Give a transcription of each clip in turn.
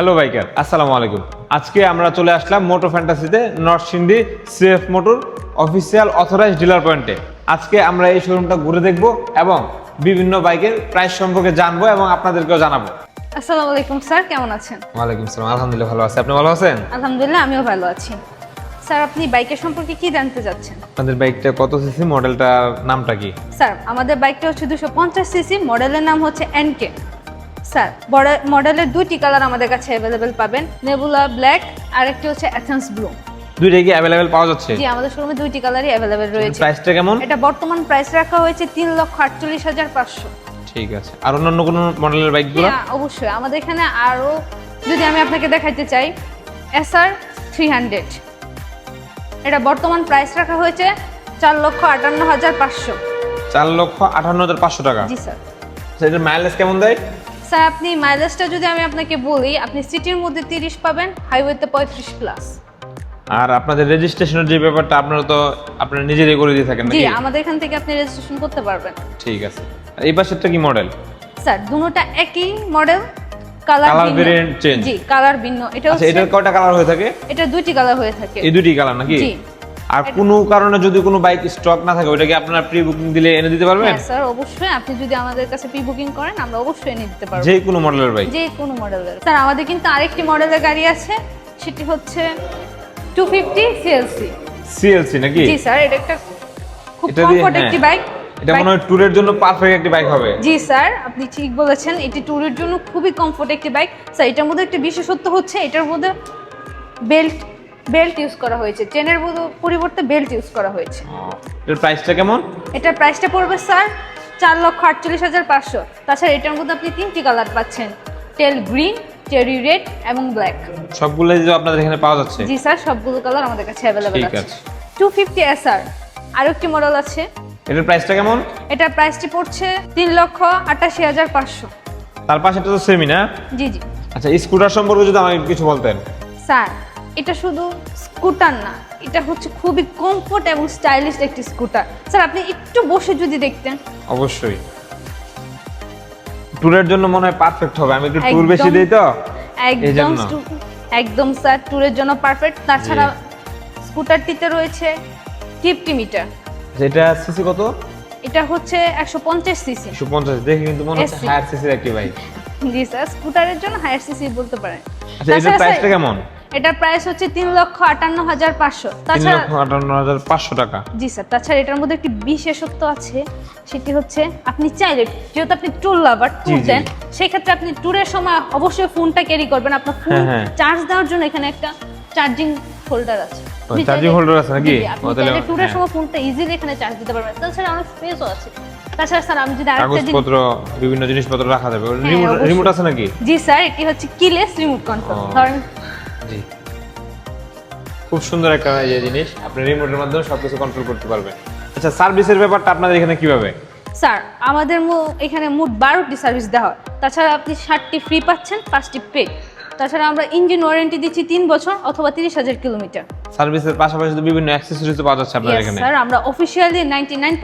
Hello biker আসসালামু আলাইকুম। আজকে আমরা চলে আসলাম মোটো ফ্যান্টাসিতে Narsingdi CF Motor official authorise dealer পয়েন্টে আজকে আমরা এই শোরুমটা ঘুরে দেখব এবং বিভিন্ন বাইকের প্রাইস সম্পর্কে জানব এবং আপনাদেরকেও জানাব। আসসালামু আলাইকুম স্যার কেমন আছেন? ওয়ালাইকুম আসসালাম আলহামদুলিল্লাহ ভালো আছি। আপনি ভালো আছেন? আলহামদুলিল্লাহ আমিও ভালো আছি। স্যার আপনি বাইকের সম্পর্কে কি জানতে চাচ্ছেন? আপনাদের বাইকটা কত সিসি মডেলটার নামটা কি? স্যার আমাদের বাইকটা হচ্ছে দুশো পঞ্চাশ সিসি মডেলের নাম হচ্ছে এনকে স্যার মডেলের দুইটি কালার আমাদের কাছে অ্যাভেলেবেল পাবেন। নেবুলা ব্ল্যাক আর একটি হচ্ছে অ্যাথেন্স ব্লু। দুইটাই কি অ্যাভেলেবেল পাওয়া যাচ্ছে? জি আমাদের শোরুমে দুইটি কালারই অ্যাভেলেবেল রয়েছে। প্রাইসটা কেমন? এটা বর্তমান প্রাইস রাখা হয়েছে তিন লক্ষ আটচল্লিশ হাজার পাঁচশো। ঠিক আছে। আর অন্যান্য কোনো মডেলের বাইকগুলো হ্যাঁ অবশ্যই। আমাদের এখানে আরও যদি আমি আপনাকে দেখাইতে চাই এসআর থ্রি হান্ড্রেড এটা বর্তমান প্রাইস রাখা হয়েছে চার লক্ষ আটান্ন হাজার পাঁচশো। চার লক্ষ আঠান্ন হাজার পাঁচশো টাকা। জি স্যার। আচ্ছা, এটার মাইলেজ কেমন দেয়? স্যার আপনি মাইলেজটা যদি আমি আপনাকে বলি আপনি সিটির মধ্যে তিরিশ পাবেন হাইওয়েতে পঁয়ত্রিশ প্লাস আর আপনাদের রেজিস্ট্রেশনের যে ব্যাপারটা আপনারা তো আপনারা নিজেরাই করে দিয়ে থাকেন জি আমাদের এখান থেকে আপনি রেজিস্ট্রেশন করতে পারবেন। ঠিক আছে। এই পাশেরটা কি মডেল স্যার দুটোটা একই মডেল কালার ভিন্ন। variant জি কালার ভিন্ন। এটা আচ্ছা হচ্ছে এটার কয়টা কালার হয়ে থাকে? এটা দুইটি কালার হয়ে থাকে। এই দুটি কালার নাকি? জি। আর কোনো কারণে যদি কোনো বাইক স্টক না থাকে ওটা কি আপনারা প্রি বুকিং দিলে এনে দিতে পারবেন? হ্যাঁ স্যার অবশ্যই। আপনি যদি আমাদের কাছে প্রি বুকিং করেন আমরা অবশ্যই এনে দিতে পারব। যে কোনো মডেলের বাইক যে কোনো মডেলের স্যার আমাদের কিন্তু আরেকটি মডেলের গাড়ি আছে সেটি হচ্ছে টু ফিফটি সিএলসি সিএলসি নাকি? জি স্যার এটা একটা খুব কমফোর্ট হ্যাঁ। একটি বাইক এটা মনে হয় ট্যুরের জন্য পারফেক্ট একটি বাইক হবে। জি স্যার আপনি ঠিক বলেছেন এটি ট্যুরের জন্য খুবই কমফোর্ট একটি বাইক স্যার এটার মধ্যে একটি বিশেষত্ব হচ্ছে এটার মধ্যে বেল্ট বেল্ট ইউজ করা হয়েছে। চেনের পরিবর্তে বেল্ট ইউজ করা হয়েছে। এর প্রাইসটা কেমন? এটার প্রাইসটা পড়বে স্যার চার লক্ষ আটচল্লিশ হাজার পাঁচশো। তাছাড়া এটার মধ্যে আপনি তিনটি কালার পাচ্ছেন। টেল গ্রিন চেরি রেড এবং ব্ল্যাক সবগুলো যে আপনাদের এখানে পাওয়া যাচ্ছে? জি স্যার সবগুলো কালার আমাদের কাছে অ্যাভেলেবেল আছে। টু ফিফটি এস আর আরও একটি মডেল আছে। এটার প্রাইসটা কেমন? এটার প্রাইসটি পড়ছে তিন লক্ষ আটাশি হাজার পাঁচশো। তার পাশেটা তো সেমই না? জি জি। আচ্ছা স্কুটার সম্পর্কে যদি আমাকে কিছু বলতেন। স্যার এটা শুধু স্কুটার না এটা হচ্ছে খুবই কমফোর্ট এবং স্টাইলিশ একটি স্কুটার। স্যার আপনি একটু বসে যদি দেখতেন। অবশ্যই। ট্যুরের জন্য মনে হয় পারফেক্ট হবে। আমি একটু ট্যুর বেশি দিই তো? একদম একদম স্যার ট্যুরের জন্য পারফেক্ট তাছাড়া স্কুটারটিতে রয়েছে ফিফটি মিটার যেটা সিসি কত? এটা হচ্ছে একশো পঞ্চাশ সিসি একশো পঞ্চাশ দেখে কিন্তু মনে হচ্ছে হায়ার সিসির একটি বাইক জি স্যার স্কুটারের জন্য হায়ার সিসি বলতে পারেন। আচ্ছা এটার প্রাইসটা কেমন? এটার প্রাইস হচ্ছে তিন লক্ষ আটান্ন হাজার পাঁচশো। তাছাড়া আটান্ন হাজার পাঁচশো টাকা। জি স্যার তাছাড়া এটার মধ্যে একটি বিশেষত্ব আছে সেটি হচ্ছে আপনি চাইলে যেহেতু আপনি ট্যুর লাভার ট্যুর জি। দেন সেক্ষেত্রে আপনি ট্যুরের সময় অবশ্যই ফোনটা ক্যারি করবেন। আপনার ফোন হ্যাঁ, হ্যাঁ। চার্জ দেওয়ার জন্য এখানে একটা চার্জিং হোল্ডার আছে। চাইলে- holder আছে নাকি? তাহলে- ট্যুরের হ্যাঁ। সময় ফোনটা ইজিলি এখানে চার্জ দিতে পারবেন। তাছাড়া অনেক স্পেসও আছে। তাছাড়া স্যার আমি যদি আরেকটা কাগজপত্র বিভিন্ন জিনিসপত্র রাখা যাবে। হ্যাঁ, রিমোট আছে নাকি? জি স্যার এটি হচ্ছে কিলেস রিমোট কন্ট্রোল ধরেন জি। খুব সুন্দর একটা জিনিস। আপনি রিমোটের মাধ্যমে সবকিছু কন্ট্রোল করতে পারবেন। আচ্ছা সার্ভিসের ব্যাপারটা আপনাদের এখানে কীভাবে? স্যার আমাদের এখানে মোট বারোটি সার্ভিস দেওয়া হয়। তাছাড়া আপনি ষাটটি ফ্রি পাচ্ছেন পাঁচটি পে তাছাড়া আমরা ইঞ্জিন ওয়ারেন্টি দিচ্ছি তিন বছর অথবা তিরিশ হাজার কিলোমিটার সার্ভিসের পাশাপাশি তো বিভিন্ন অ্যাক্সেসরিজ পাওয়া যাচ্ছে আপনাদের এখানে। স্যার আমরা অফিসিয়ালি নাইনটি নাইন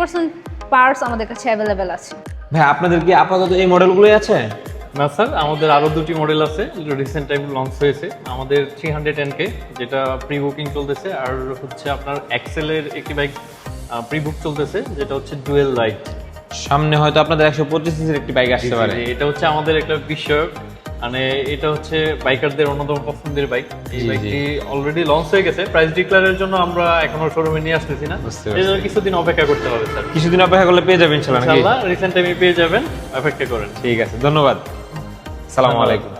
পার্টস আমাদের কাছে অ্যাভেলেবেল আছে। ভাই আপনাদের কি আপাতত এই মডেলগুলোই আছে? না স্যার আমাদের আরও দুটি মডেল আছে রিসেন্ট টাইম লঞ্চ হয়েছে। আমাদের থ্রি হান্ড্রেড কে যেটা প্রি বুকিং চলতেছে আর হচ্ছে আপনার এক্সেলের একটি বাইক প্রি বুক চলতেছে যেটা হচ্ছে ডুয়েল লাইট সামনে হয়তো আপনাদের একশো পঁচিশ সিসির একটি বাইক আসতে পারে। এটা হচ্ছে আমাদের একটা বিষয় মানে এটা হচ্ছে বাইকারদের অন্যতম পছন্দের বাইক এই। বাইকটি অলরেডি লঞ্চ হয়ে গেছে। প্রাইস ডিক্লারের জন্য আমরা এখনও শোরুমে নিয়ে আসতেছি না। এই জন্য কিছুদিন অপেক্ষা করতে হবে স্যার। কিছুদিন অপেক্ষা করলে পেয়ে যাবেন ইনশাআল্লাহ রিসেন্ট টাইমে পেয়ে যাবেন অপেক্ষা করেন। ঠিক আছে ধন্যবাদ। সালামু আলাইকুম